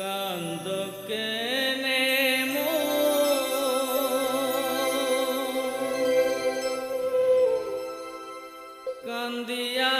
কান্দ কেনে কান্দিয়া কান্দিয়া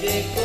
big